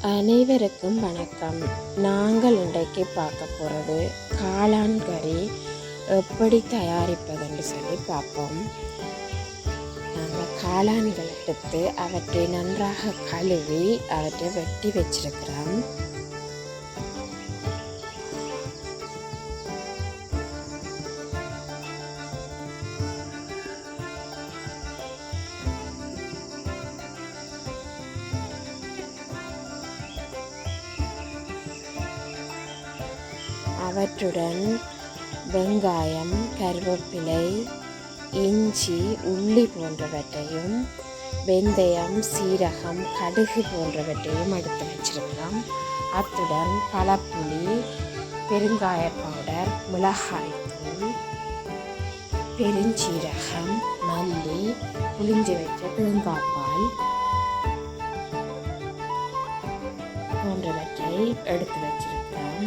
அனைவருக்கும் வணக்கம். நாங்கள் இன்றைக்கு பார்க்க போகிறது காளான் கறி எப்படி தயாரிப்பதுன்னு சொல்லி பார்ப்போம். நாங்கள் காளான்கள் எடுத்து அவற்றை நன்றாக கழுவி அவற்றை வெட்டி வச்சிருக்கிறோம். அவற்றுடன் வெங்காயம் கருவேப்பிலை இஞ்சி உள்ளி போன்றவற்றையும் வெந்தயம் சீரகம் கடுகு போன்றவற்றையும் எடுத்து வச்சிருக்கிறோம் அத்துடன் பழப்புளி பெருங்காய பவுடர் மிளகாய் தூள் பெருஞ்சீரகம் மல்லி புளிஞ்சு வச்ச தேங்காய் பால் போன்றவற்றை எடுத்து வச்சிருக்கிறோம்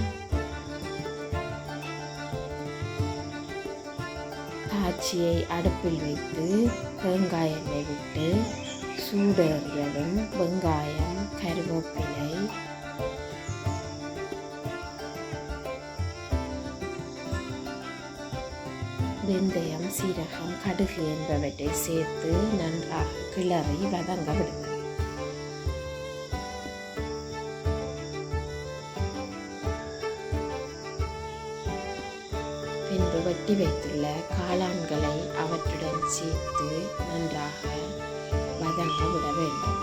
இறைச்சியை அடுப்பில் வைத்து வெங்காயத்தை விட்டு சூடேறியதும் வெங்காயம் கருவேப்பிலை வெந்தயம் சீரகம் கடுகு என்பவற்றை சேர்த்து நன்றாக கிளறி வதங்க விடுங்கள். பின்பு வெட்டி வைத்துள்ள காளான்களை அவற்றுடன் சேர்த்து நன்றாக வதங்க விட வேண்டும்.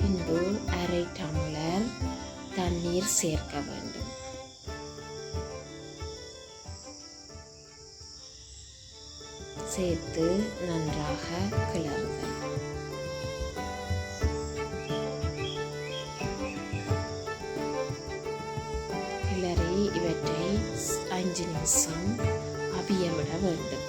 பின்பு அரை டம்ளர் தண்ணீர் சேர்க்க வேண்டும். சேர்த்து நன்றாக கிளறுதல் கிளறி இவற்றை அஞ்சு நிமிஷம் அவியமிட வேண்டும்.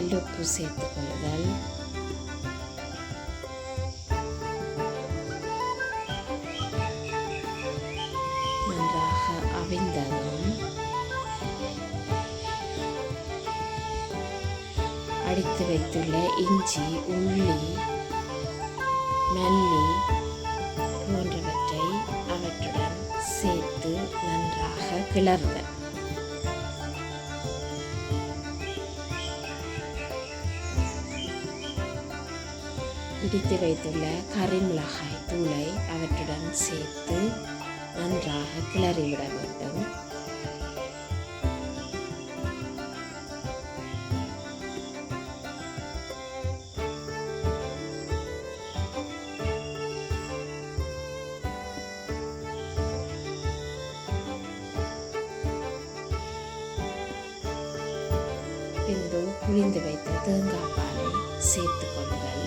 கல்லுப்பு சேர்த்து கொள்ளுதல். நன்றாக அவிந்ததும். அடித்து வைத்துள்ள இஞ்சி உள்ளி மல்லி போன்றவற்றை அவற்றுடன் சேர்த்து நன்றாக கிளறுதல். இடித்து வைத்துள்ள கறிமிளகாய் தூளை அவற்றுடன் சேர்த்து நன்றாக கிளறிவிட வேண்டும். பின்பு புளிந்து வைத்த தேங்காய் பாலை சேர்த்துக் கொள்ளுங்கள்.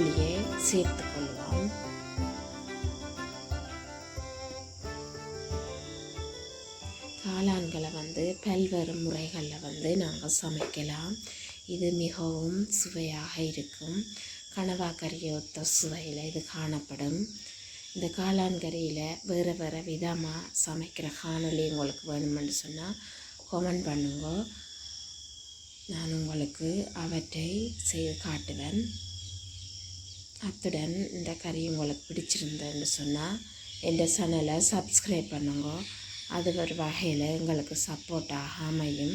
புளியை சேர்த்து கொள்ளலாம் காளான்களை வந்து பல்வேறு முறைகளில் வந்து நாங்கள் சமைக்கலாம். இது மிகவும் சுவையாக இருக்கும். கனவா கறியை சுவையில் இது காணப்படும். இந்த காளான்கறியில் வேறு வேறு விதமாக சமைக்கிற காணொலி உங்களுக்கு வேணுமென்று சொன்னால் கமெண்ட் பண்ணுங்க. நான் உங்களுக்கு அவற்றை செய்து காட்டுவேன். அத்துடன் இந்த கறி உங்களுக்கு பிடிச்சிருந்தேன்னு சொன்னால் எந்த சேனலை சப்ஸ்கிரைப் பண்ணுங்க. அது ஒரு வகையில் எங்களுக்கு சப்போர்ட்டாக அமையும்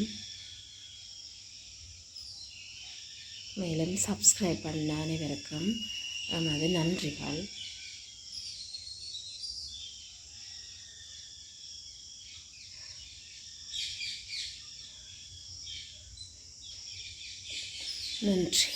மேலும் சப்ஸ்கிரைப் பண்ண அனைவருக்கும் நமது நன்றிகள். நன்றி.